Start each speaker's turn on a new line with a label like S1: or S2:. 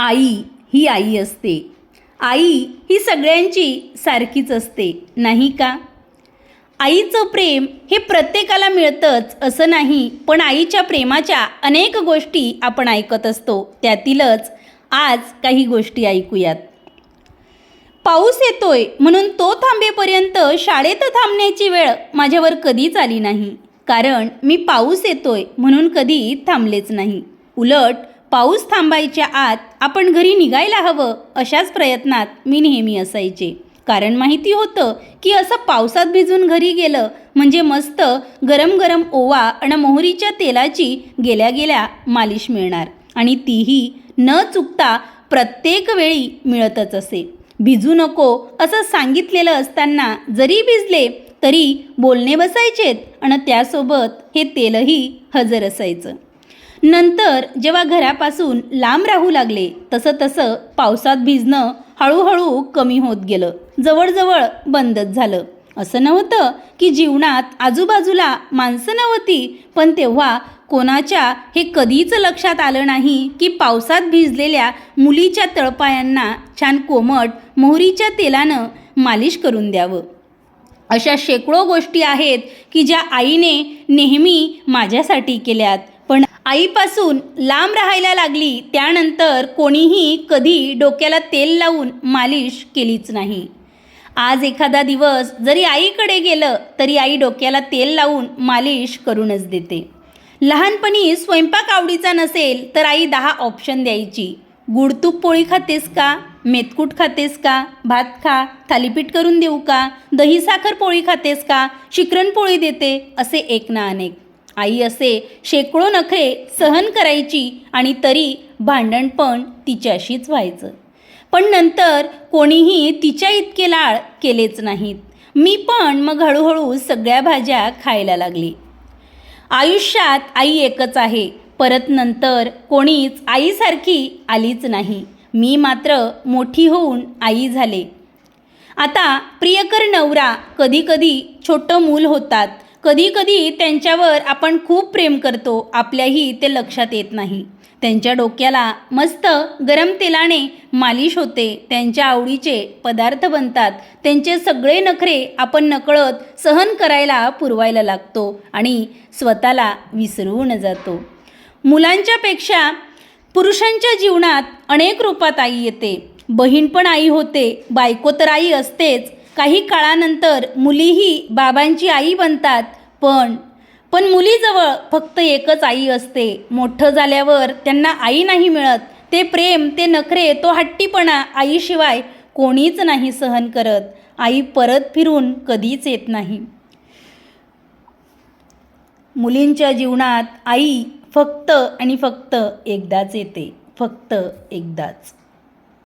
S1: आई ही आई असते. आई ही सगळ्यांची सारखीच असते नाही का? आईचं प्रेम हे प्रत्येकाला मिळतंच असं नाही पण आईच्या प्रेमाच्या अनेक गोष्टी आपण ऐकत असतो. त्यातीलच आज काही गोष्टी ऐकूयात. पाऊस येतोय म्हणून तो थांबेपर्यंत शाळेत थांबण्याची वेळ माझ्यावर कधीच आली नाही. कारण मी पाऊस येतोय म्हणून कधी थांबलेच नाही. उलट पाऊस थांबायच्या आत आपण घरी निघायला हवं अशाच प्रयत्नात मी नेहमी असायचे. कारण माहिती होतं की असं पावसात भिजून घरी गेलं म्हणजे मस्त गरम गरम ओवा आणि मोहरीच्या तेलाची गेल्या गेल्या मालिश मिळणार. आणि तीही न चुकता प्रत्येक वेळी मिळतच असे. भिजू नको असं सांगितलेलं असताना जरी भिजले तरी बोलणे बसायचेत आणि त्यासोबत हे तेलही हजर असायचं. नंतर जेव्हा घरापासून लांब राहू लागले तसं तसं पावसात भिजणं हळूहळू कमी होत गेलं. जवळजवळ बंदच झालं. असं नव्हतं की जीवनात आजूबाजूला माणसं नव्हती पण तेव्हा कोणाच्या हे कधीच लक्षात आलं नाही की पावसात भिजलेल्या मुलीच्या तळपायांना छान कोमट मोहरीच्या तेलानं मालिश करून द्यावं. अशा शेकडो गोष्टी आहेत की ज्या आईने नेहमी माझ्यासाठी केल्यात. आईपासून लांब राहायला लागली त्यानंतर कोणीही कधी डोक्याला तेल लावून मालिश केलीच नाही. आज एखादा दिवस जरी आईकडे गेलं तरी आई डोक्याला तेल लावून मालिश करूनच देते. लहानपणी स्वयंपाक आवडीचा नसेल तर आई दहा ऑप्शन द्यायची. गुडतूप पोळी खातेस का? मेतकूट खातेस का? भात खा? थालीपीठ करून देऊ का? दही साखर पोळी खातेस का? शिकरण पोळी देते असे एक ना अनेक. आई असे शेकडो नखरे सहन करायची आणि तरी भांडण पण तिच्याशीच व्हायचं. पण नंतर कोणीही तिच्या इतके लाळ केलेच नाहीत. मी पण मग हळूहळू सगळ्या भाज्या खायला लागली. आयुष्यात आई एकच आहे. परत नंतर कोणीच आईसारखी आलीच नाही. मी मात्र मोठी होऊन आई झाले. आता प्रियकर नवरा कधीकधी छोटं मूल होतात. कधीकधी त्यांच्यावर आपण खूप प्रेम करतो आपल्याही ते लक्षात येत नाही. त्यांच्या डोक्याला मस्त गरम तेलाने मालिश होते त्यांच्या आवडीचे पदार्थ बनतात त्यांचे सगळे नखरे आपण नकळत सहन करायला पुरवायला लागतो आणि स्वतःला विसरून जातो. मुलांच्यापेक्षा पुरुषांच्या जीवनात अनेक रूपात आई येते. बहीण पण आई होते बायको तर आई असतेच काही काळानंतर मुलीही बाबांची आई बनतात पण पण मुलीजवळ फक्त एकच आई असते. मोठं झाल्यावर त्यांना आई नाही मिळत. ते प्रेम ते नखरे तो हट्टीपणा आईशिवाय कोणीच नाही सहन करत. आई परत फिरून कधीच येत नाही. मुलींच्या जीवनात आई फक्त आणि फक्त एकदाच येते. फक्त एकदाच.